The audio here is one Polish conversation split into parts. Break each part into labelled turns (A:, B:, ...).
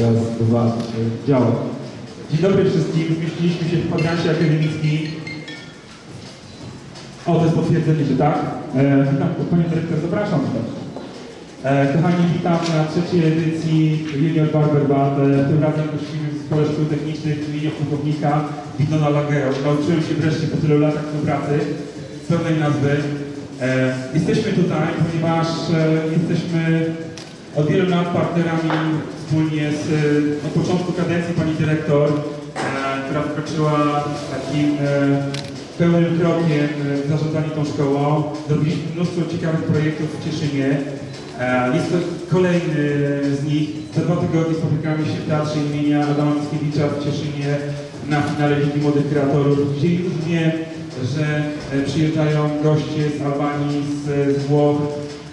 A: Raz, dwa, trzy, działa. Dzień dobry wszystkim, zmieściliśmy się w kwadransie akademickim. O, to jest potwierdzenie, że tak. E, witam, Panie Dyrektor, zapraszam. E, kochani, witam na trzeciej edycji Junior Barber Band. E, tym razem gościmy w Zespole Szkół Technicznych imienia pułkownika Widona Lagero. Nauczyłem się wreszcie po tylu latach współpracy pełnej nazwy. E, jesteśmy tutaj, ponieważ e, jesteśmy od wielu lat partnerami wspólnie z e, od początku kadencji pani dyrektor, która wkroczyła takim pełnym krokiem w zarządzaniu tą szkołą. Zrobiliśmy mnóstwo ciekawych projektów w Cieszynie. Jest to kolejny z nich. Za dwa tygodnie spotykamy się w Teatrze imienia Adama Mickiewicza w Cieszynie na finale Ligi Młodych Kreatorów, gdzie że e, przyjeżdżają goście z Albanii, z, Włoch,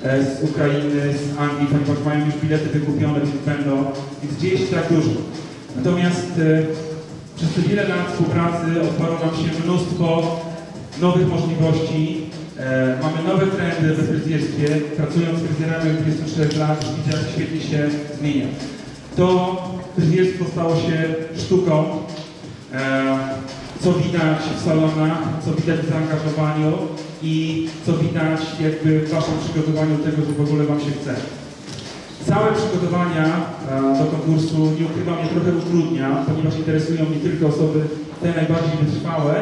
A: e, z Ukrainy, z Anglii, ponieważ mają już bilety wykupione, więc będą, więc dzieje się tak dużo. Natomiast e, przez te wiele lat współpracy otwarło nam się mnóstwo nowych możliwości. Mamy nowe trendy we fryzjerstwie. Pracując z fryzjerami od 24 lat, widzę, jak świetnie się zmienia. To fryzjerstwo stało się sztuką, co widać w salonach, co widać w zaangażowaniu i co widać jakby w Waszym przygotowaniu tego, że w ogóle Wam się chce. Całe przygotowania e, do konkursu, nie ukrywam, mnie trochę utrudnia, ponieważ interesują mnie tylko osoby te najbardziej wytrwałe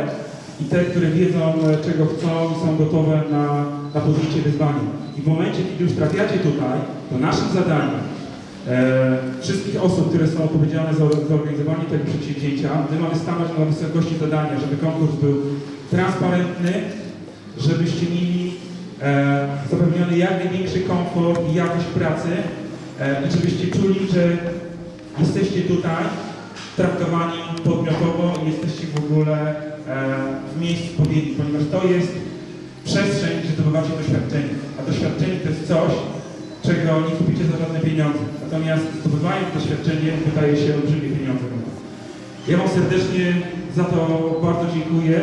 A: i te, które wiedzą, e, czego chcą i są gotowe na, na podjęcie wyzwania. I w momencie, kiedy już trafiacie tutaj, to naszym zadaniem wszystkich osób, które są odpowiedzialne za zorganizowanie tego przedsięwzięcia, my mamy stanąć na wysokości zadania, żeby konkurs był transparentny, żebyście mieli e, zapewniony jak największy komfort i jakość pracy e, i żebyście czuli, że jesteście tutaj traktowani podmiotowo i jesteście w ogóle e, w miejscu odpowiednim, ponieważ to jest przestrzeń, gdzie zdobywacie doświadczenie, a doświadczenie to jest coś, czego nie kupicie za żadne pieniądze. Natomiast zdobywając doświadczenie wydaje się olbrzymie pieniądze. Ja Wam serdecznie za to bardzo dziękuję.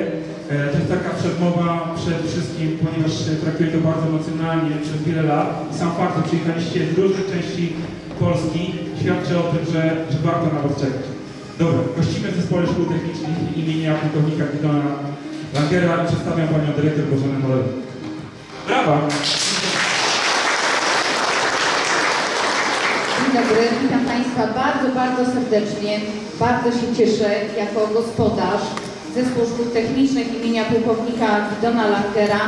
A: E, To jest taka przedmowa przed wszystkim, ponieważ traktuję to bardzo emocjonalnie przez wiele lat. I sam fakt, że przyjechaliście z różnych części Polski świadczy o tym, że, że warto na Was czekać. Dobra, gościmy w Zespole Szkół Technicznych imienia pułkownika Gidona Langera i przedstawiam Panią Dyrektor Bożenę Molewy. Brawa!
B: Dobry, witam Państwa bardzo, bardzo serdecznie. Bardzo się cieszę jako gospodarz Zespół Szkół Technicznych imienia pułkownika Gidona Langera,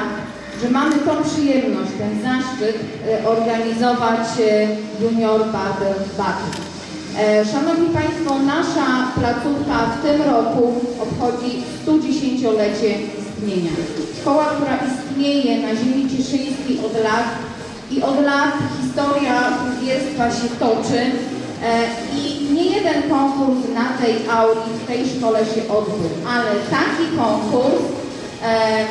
B: że mamy tą przyjemność, ten zaszczyt e, organizować e, Junior Battle. E, Szanowni Państwo, nasza placówka w tym roku obchodzi 110-lecie istnienia. Szkoła, która istnieje na ziemi cieszyńskiej od lat i od lat historia fryzjerstwa się toczy e, i nie jeden konkurs na tej auli w tej szkole się odbył, ale taki konkurs e,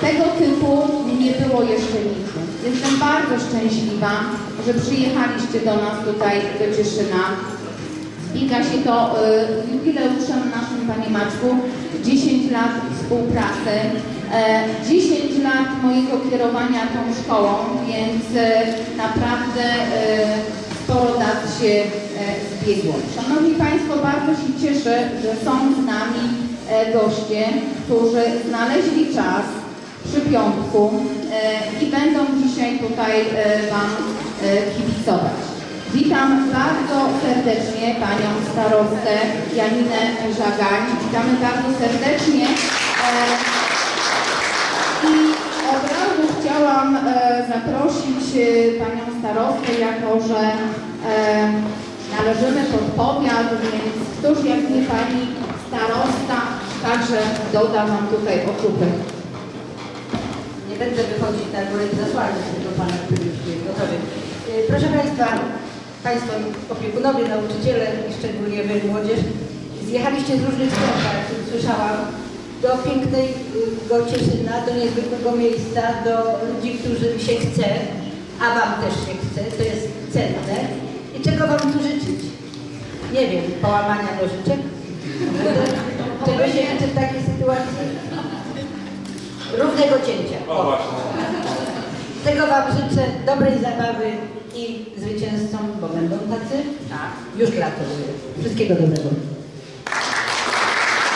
B: tego typu nie było jeszcze nigdy. Jestem bardzo szczęśliwa, że przyjechaliście do nas tutaj do Cieszyna. Zbiega się to y, jubileuszem naszym, Panie Maczku, 10 lat współpracy, e, 10 lat mojego kierowania tą szkołą, więc e, naprawdę e, sporo dat się e, zbiegło. Szanowni Państwo, bardzo się cieszę, że są z nami e, goście, którzy znaleźli czas przy piątku e, i będą dzisiaj tutaj e, Wam e, kibicować. Witam bardzo serdecznie Panią starostę Janinę Żagań. Witamy bardzo serdecznie. E, I od razu chciałam e, zaprosić e, Panią starostę, jako że należymy pod powiat, więc któż jak nie Pani starosta, także doda Wam tutaj okupy.
C: Nie będę wychodzić na górę i zasłaniać tego pana, gotowy. Proszę Państwa, Państwo opiekunowie, nauczyciele i szczególnie Wy, młodzież, zjechaliście z różnych stron, tak jak słyszałam, do pięknego Cieszyna, do niezwykłego miejsca, do ludzi, którym się chce, a Wam też się chce, to jest cenne. I czego Wam tu życzyć? Nie wiem, połamania nożyczek? Czego się życzy w takiej sytuacji? Równego cięcia.
D: O właśnie.
C: Tego Wam życzę dobrej zabawy i zwycięzcom, bo będą tacy, tak, już gratuluję. Wszystkiego dobrego.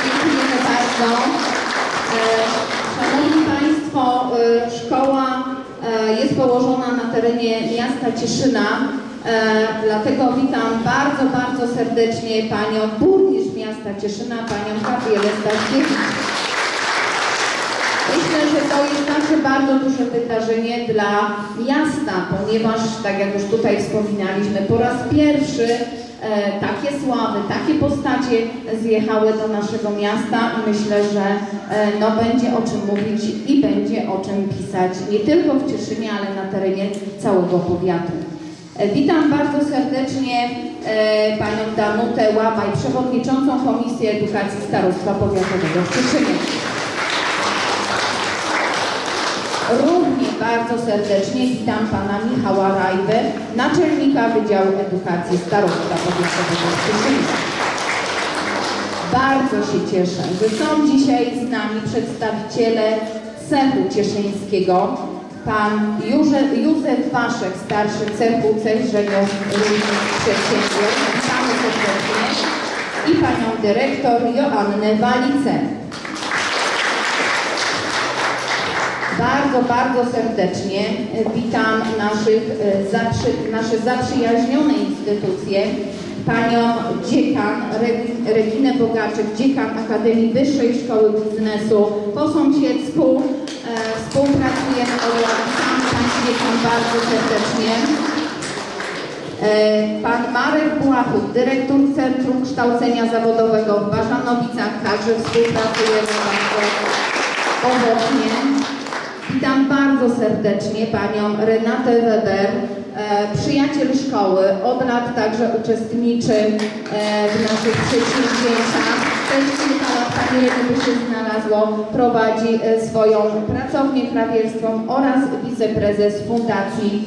B: Dziękujemy bardzo. E, Szanowni Państwo, e, szkoła e, jest położona na terenie miasta Cieszyna, dlatego witam bardzo, bardzo serdecznie Panią Burmistrz miasta Cieszyna, Panią Gabrielę Staśkiewicz. Myślę, że to jest także bardzo duże wydarzenie dla miasta, ponieważ, tak jak już tutaj wspominaliśmy, po raz pierwszy e, takie sławy, takie postacie zjechały do naszego miasta i myślę, że e, no, będzie o czym mówić i będzie o czym pisać nie tylko w Cieszynie, ale na terenie całego powiatu. E, Witam bardzo serdecznie Panią Danutę Łabaj, Przewodniczącą Komisji Edukacji Starostwa Powiatowego w Cieszynie. Równie bardzo serdecznie witam pana Michała Rajwę, naczelnika Wydziału Edukacji Starostwa Powiatowego Cieszynie. Bardzo się cieszę, że są dzisiaj z nami przedstawiciele cechu cieszyńskiego, pan Józef, Józef Waszek, starszy cechu cechrzenia różnych przedsiębiorstw, i panią dyrektor Joannę Walicę. Bardzo, bardzo serdecznie e, witam naszych, e, zaprzy, nasze zaprzyjaźnione instytucje, panią dziekan Reg- Reginę Bogaczek, dziekan Akademii Wyższej Szkoły Biznesu. Po sąsiedzku współpracujemy od lat. Pani dziekan bardzo serdecznie. E, Pan Marek Błachut, dyrektor Centrum Kształcenia Zawodowego w Bażanowicach, także współpracujemy bardzo owocnie. Witam bardzo serdecznie Panią Renatę Weber, e, przyjaciel szkoły, od lat także uczestniczy e, w naszych przedsięwzięciach. Też kilka lat Pani się znalazło, prowadzi e, swoją pracownię krawiecką oraz wiceprezes fundacji,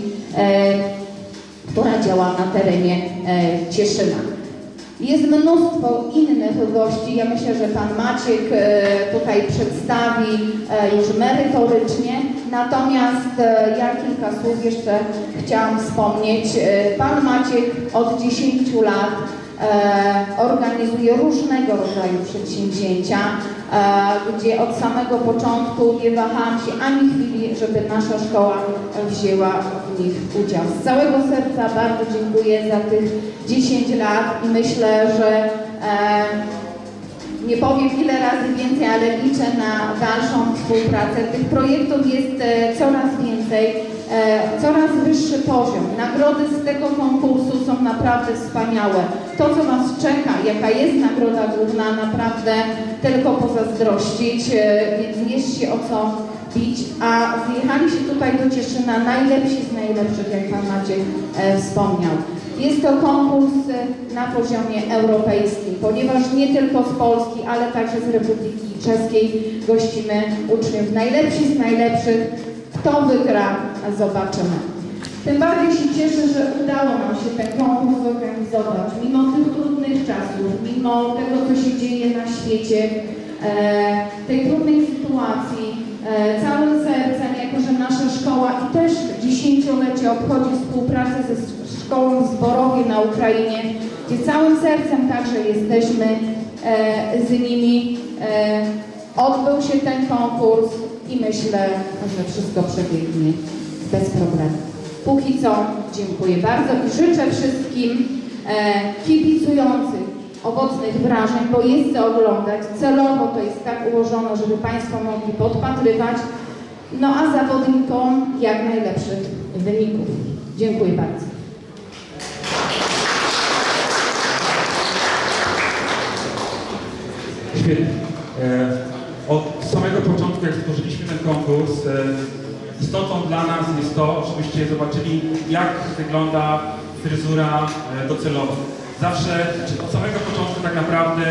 B: która działa na terenie Cieszyna. Jest mnóstwo innych gości. Ja myślę, że Pan Maciek e, tutaj przedstawi e, już merytorycznie. Natomiast e, ja kilka słów jeszcze chciałam wspomnieć. Pan Maciek od 10 lat organizuje różnego rodzaju przedsięwzięcia, gdzie od samego początku nie wahałam się ani chwili, żeby nasza szkoła wzięła nich udział. Z całego serca bardzo dziękuję za tych 10 lat i myślę, że e, nie powiem ile razy więcej, ale liczę na dalszą współpracę. Tych projektów jest e, coraz więcej, e, coraz wyższy poziom. Nagrody z tego konkursu są naprawdę wspaniałe. To, co Was czeka, jaka jest nagroda główna, naprawdę tylko pozazdrościć, e, więc jest się o co A zjechali się tutaj do Cieszyna najlepsi z najlepszych, jak Pan Maciek e, wspomniał. Jest to konkurs e, na poziomie europejskim, ponieważ nie tylko z Polski, ale także z Republiki Czeskiej gościmy uczniów najlepsi z najlepszych. Kto wygra, zobaczymy. Tym bardziej się cieszę, że udało nam się ten konkurs zorganizować, mimo tych trudnych czasów, mimo tego, co się dzieje na świecie, e, tej trudnej sytuacji. E, całym sercem, jako że nasza szkoła i też dziesięciolecie obchodzi współpracę ze szkołą Zborowie na Ukrainie, gdzie całym sercem także jesteśmy e, z nimi. E, odbył się ten konkurs i myślę, że wszystko przebiegnie bez problemu. Póki co dziękuję bardzo i życzę wszystkim e, kibicujących owocnych wrażeń, bo jest co oglądać. Celowo to jest tak ułożone, żeby Państwo mogli podpatrywać, no a zawodnikom jak najlepszych wyników. Dziękuję bardzo.
A: Świetnie. E, Od samego początku, jak stworzyliśmy ten konkurs, e, istotą dla nas jest to, żebyście zobaczyli, jak wygląda fryzura e, docelowa. Zawsze, czy od samego początku tak naprawdę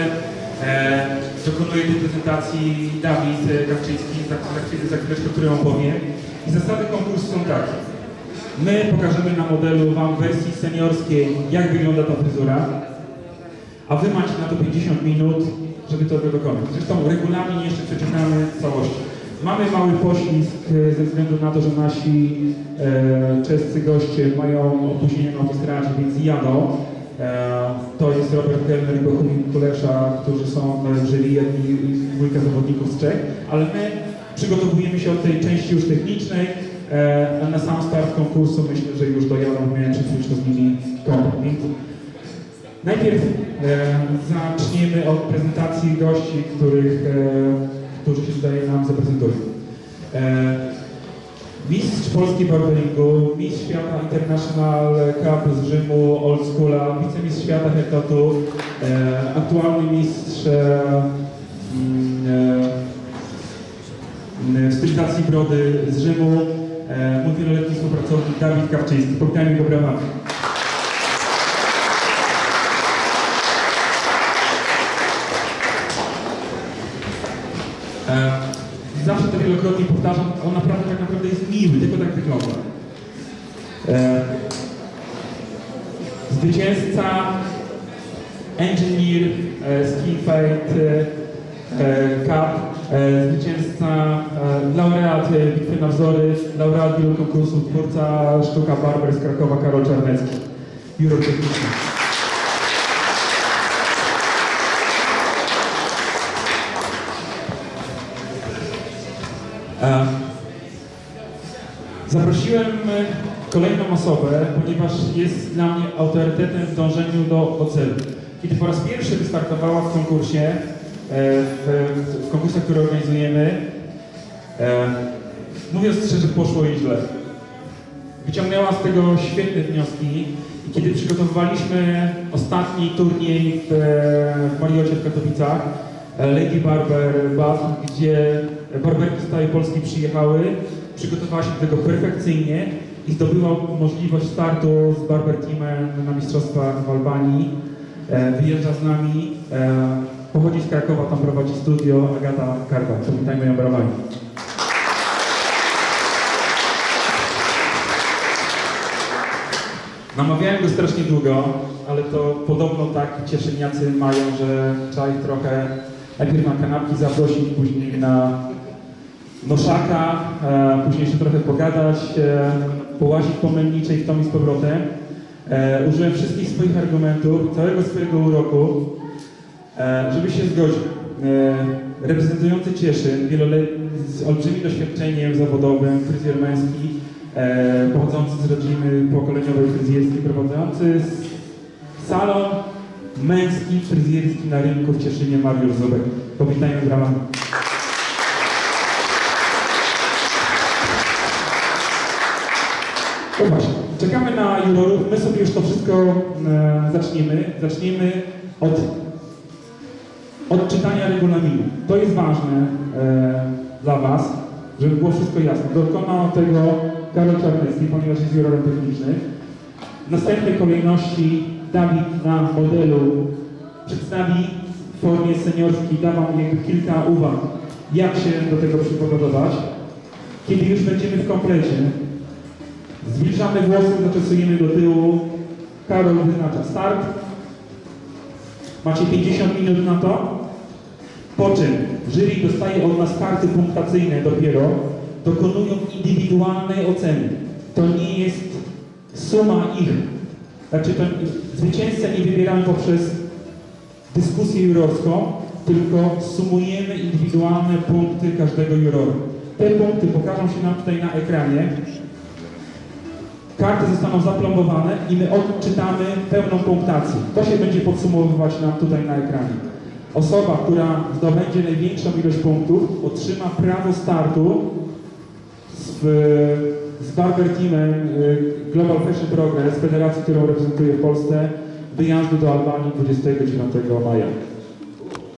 A: dokonuje tej prezentacji Dawid Kawczyński, za, za, za chwileczkę, o którym opowiem. I zasady konkursu są takie. My pokażemy na modelu Wam wersji seniorskiej, jak wygląda ta fryzura, a Wy macie na to 50 minut, żeby to dokonać. Zresztą regulamin jeszcze przeczytamy całości. Mamy mały poślizg e, ze względu na to, że nasi e, czescy goście mają opóźnienie na autostradzie, więc jadą. E, to jest Robert Kellner i Bohumil Kulesza, którzy są jury, jak i, dwójka zawodników z Czech, ale my przygotowujemy się od tej części już technicznej, e, a na sam start konkursu myślę, że już dojadą, przed chwilą z nimi kontakt. Najpierw e, zaczniemy od prezentacji gości, których, którzy się tutaj nam zaprezentują. E, mistrz Polski barberingu, mistrz świata International Cup z Rzymu, Old Schoola, wicemistrz świata Hektotu, e, aktualny mistrz e, mm, e, stylizacji brody z Rzymu, e, mój wieloletni współpracownik Dawid Kawczyński. Powitajmy go brawami. E, zawsze to wielokrotnie powtarzam, on naprawdę tak naprawdę jest miły, tylko tak wygląda. E, zwycięzca Engineer e, Ski Fate e, Cup, e, zwycięzca, e, laureat e, Bitwy na wzory, laureat wielu konkursów, twórca sztuka Barber z Krakowa Karol Czarnecki, biuro techniczne. Zaprosiłem e, kolejną osobę, ponieważ jest dla mnie autorytetem w dążeniu do, do celu. Kiedy po raz pierwszy wystartowała w konkursie, e, w, w konkursach, które organizujemy, e, mówiąc szczerze, poszło jej źle. Wyciągnęła z tego świetne wnioski i kiedy przygotowywaliśmy ostatni turniej w, w Mariocie w Katowicach, e, Lady Barber Bath, gdzie barberki z całej Polski przyjechały, przygotowała się do tego perfekcyjnie i zdobyła możliwość startu z Barber Teamem na mistrzostwach w Albanii. E, Wyjeżdża z nami, e, pochodzi z Krakowa, tam prowadzi studio Agata Karwa. Przywitajmy ją brawami. Namawiałem go strasznie długo, ale to podobno tak cieszyniacy mają, że trzeba ich trochę najpierw na kanapki zaprosić, później na noszaka, e, później jeszcze trochę pogadać, e, połazić po Melniczej w tom z powrotem. E, użyłem wszystkich swoich argumentów, całego swojego uroku, e, żeby się zgodził. E, reprezentujący Cieszyn, z olbrzymim doświadczeniem zawodowym, fryzjer męski, e, pochodzący z rodziny pokoleniowej fryzjerskiej, prowadzący salon męski, fryzjerski na rynku w Cieszynie Mariusz Zubek. Powitajmy brawami. No właśnie, czekamy na jurorów, my sobie już to wszystko e, zaczniemy. Zaczniemy od odczytania regulaminu. To jest ważne e, dla Was, żeby było wszystko jasne. Dokona tego Karol Czarnecki, ponieważ jest jurorem technicznym. W następnej kolejności Dawid na modelu przedstawi w formie seniorskiej, da Wam jakby kilka uwag, jak się do tego przygotowywać. Kiedy już będziemy w komplecie, Zbliżamy włosy, zaczesujemy do tyłu. Karol wyznacza start. Macie 50 minut na to. Po czym jury dostaje od nas karty punktacyjne dopiero. Dokonują indywidualnej oceny. To nie jest suma ich. Znaczy to zwycięzcę nie wybieramy poprzez dyskusję jurorską, tylko sumujemy indywidualne punkty każdego jurora. Te punkty pokażą się nam tutaj na ekranie. Karty zostaną zaplombowane i my odczytamy pełną punktację. To się będzie podsumowywać nam tutaj na ekranie. Osoba, która zdobędzie największą ilość punktów, otrzyma prawo startu z, z Barber Teamem y, Global Fashion Progress, federacji, którą reprezentuję w Polsce, wyjazdu do Albanii 29 maja.